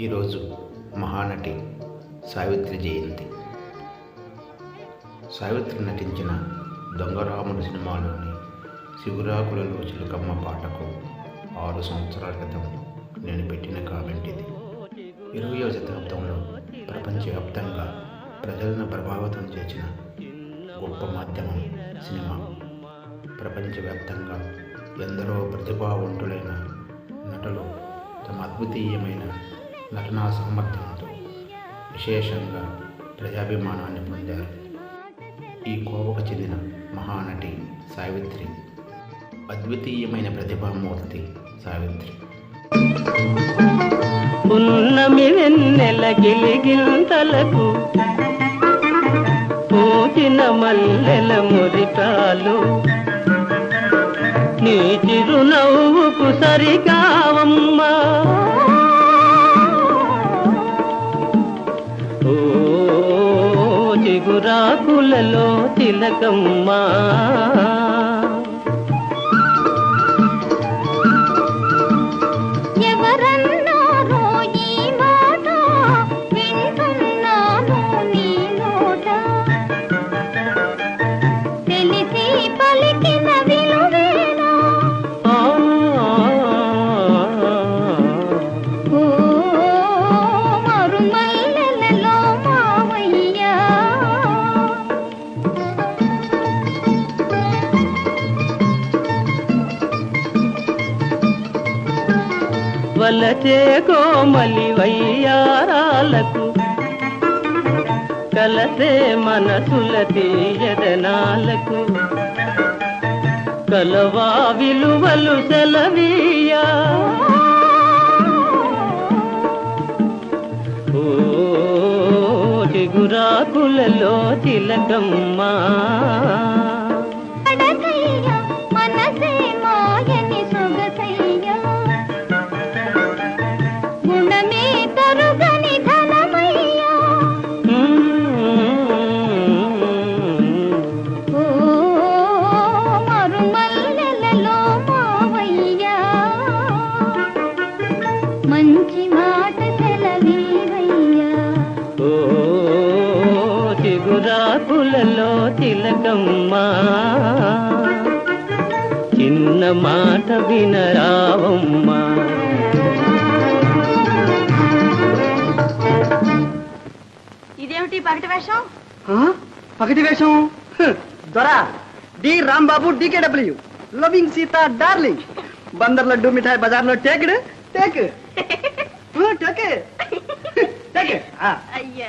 ఈరోజు మహానటి సావిత్రి జయంతి. సావిత్రి నటించిన దొంగరాముడు సినిమాలోని శివురాకులలో చిలుకమ్మ పాటకు ఆరు సంవత్సరాల క్రితం నేను పెట్టిన కామెంట్ ఇది. ఇరవయో శతాబ్దంలో ప్రపంచవ్యాప్తంగా ప్రజలను ప్రభావితం చేసిన గొప్ప మాధ్యమం సినిమా. ప్రపంచవ్యాప్తంగా ఎందరో ప్రతిభావంతులైన నటులు తమ అద్వితీయమైన నటనా సామర్థ్యంతో విశేషంగా ప్రజాభిమానాన్ని పొందారు. ఈ కోవకు చెందిన మహానటి సావిత్రి అద్వితీయమైన ప్రతిభామూర్తి సావిత్రి. పున్నమి వెన్నెల గిలిగింతలకు పూచిన మల్లెల మురికాలు నీ చిరునవ్వుకు సరికావమ్మా. చిగురాకులలో తిలకమ్మా. వలచే కోమలి వయ్యారాలకు కలసే మనసుల తీయదనాలకు కలవా విలువలు సెలవీయా? ఓ చిగురాకులలో తిలకమ్మా చిగురాకులలో తిలకమ్మా. చిన్న మాట వినరావమ్మా ఇదేమిటి పగటి వేషం? పగటి వేషం? దొరా. D Rambabu DKW loving Sita darling. Bandar laddu మిఠాయి బజార్లో టేక్డ్ టేక్. టేక్. టేక్. ఆ. అయ్యా.